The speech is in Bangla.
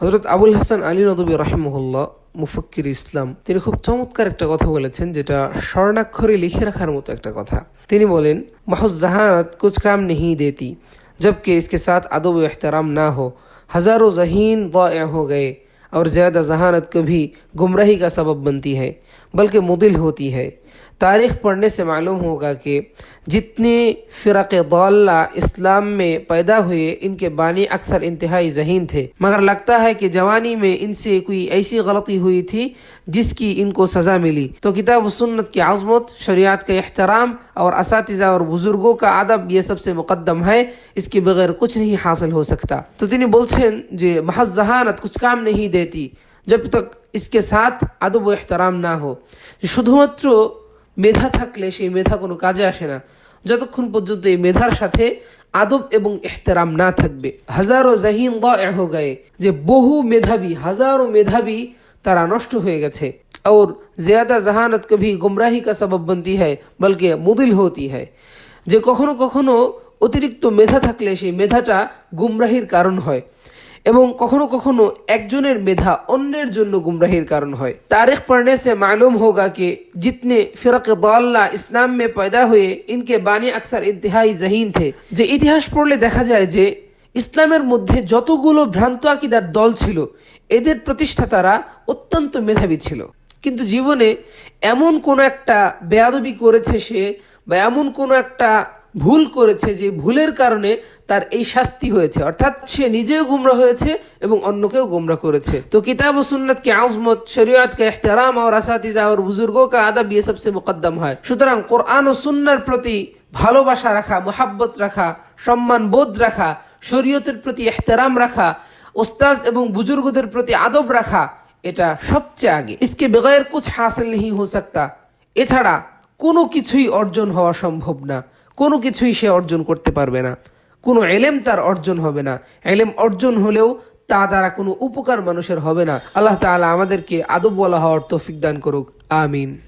হজরত আবুল হাসান আলী নদবী রাহিমহল্লা মুফক্কির ইসলাম، তিনি খুব চমৎকার একটা কথা বলেছেন، যেটা স্বর্ণাক্ষরে লিখে রাখার মতো একটা কথা। তিনি বলেন محض ذہانت کچھ کام نہیں دیتی جبکہ اس کے ساتھ ادب و احترام نہ ہو ہزاروں ذہین و ہو گئے اور زیادہ ذہانت کبھی گمراہی کا سبب بنتی ہے بلکہ مدل ہوتی ہے تاریخ پڑھنے سے معلوم ہوگا کہ جتنے فرق ضالہ اسلام میں پیدا ہوئے، ان کے بانی اکثر انتہائی ذہین تھے۔ مگر لگتا ہے کہ جوانی میں ان سے کوئی ایسی غلطی ہوئی تھی جس کی ان کو سزا ملی۔ تو کتاب و سنت کی عظمت، شریعت کا احترام اور اساتذہ اور بزرگوں کا ادب یہ سب سے مقدم ہے۔ اس کے بغیر کچھ نہیں حاصل ہو سکتا۔ تو تین بولچن جو محض ذہانت کچھ کام نہیں دیتی، جب تک اس کے ساتھ ادب و احترام نہ ہو۔ শুধুমাত্র মেধা থাকলে সেই মেধা কোনো কাজে আসে না যতক্ষণ পর্যন্ত এই মেধার সাথে আদব এবং এহতেরাম না থাকবে হাজারো জাহিন হো গায়ে যে বহু মেধাবী হাজারো মেধাবী তারা নষ্ট হয়ে গেছে और ज़्यादा जहानत कभी गुमराही का सबब बनती है बल्कि मुदिल होती है যে কখনো কখনো অতিরিক্ত মেধা থাকলে সেই মেধাটা গুমরাহির কারণ হয় এবং কখনো কখনো একজনের মেধা অন্যের জন্য গুমরাহির কারণ হয়। তারিখ পড়নে সে মালুম হোগা কে, জিতনে ফিরক দোল্লা ইসলাম মে পয়দা হয়ে, ইনকে বাণী আকসার ইতিহাই জহিন থে। যে ইতিহাস পড়লে দেখা যায় যে, ইসলামের মধ্যে যতগুলো ভ্রান্ত আকিদার দল ছিল, এদের প্রতিষ্ঠাতারা অত্যন্ত মেধাবী ছিল। কিন্তু জীবনে এমন কোনো একটা বেয়াদবি করেছে সে, বা এমন কোনো একটা ভুল করেছে যে ভুলের কারণে তার এই শাস্তি হয়েছে। অর্থাৎ সে নিজেও গুমরা হয়েছে এবং অন্যকেও গুমরা করেছে। তো কিতাব ও সুন্নত কে আজমত, শরীয়ত কে এহতারাম আর আসাতিজা ওর বুজুর্গ কা আদা বিয়ে সবচেয়ে মোকদ্দম হয়। সুতরাং কোরআন ও সুন্নার প্রতি ভালোবাসা রাখা, মোহাব্বত রাখা, সম্মান বোধ রাখা, শরীয়তের প্রতি এখতারাম রাখা, ওস্তাজ এবং বুজুর্গদের প্রতি আদব রাখা, এটা সবচেয়ে আগে। ইসকে বেগায়ের কুছ হাসিল নেই হো সকতা। এছাড়া কোনো কিছুই অর্জন হওয়া সম্ভব না। কোনো কিছুই সে অর্জন করতে পারবে না। কোনো এলেম তার অর্জন হবে না। এলেম অর্জন হলেও তা দ্বারা কোনো উপকার মানুষের হবে না। আল্লাহ তালা আমাদেরকে আদব বলা হওয়ার তৌফিক দান করুক। আমিন।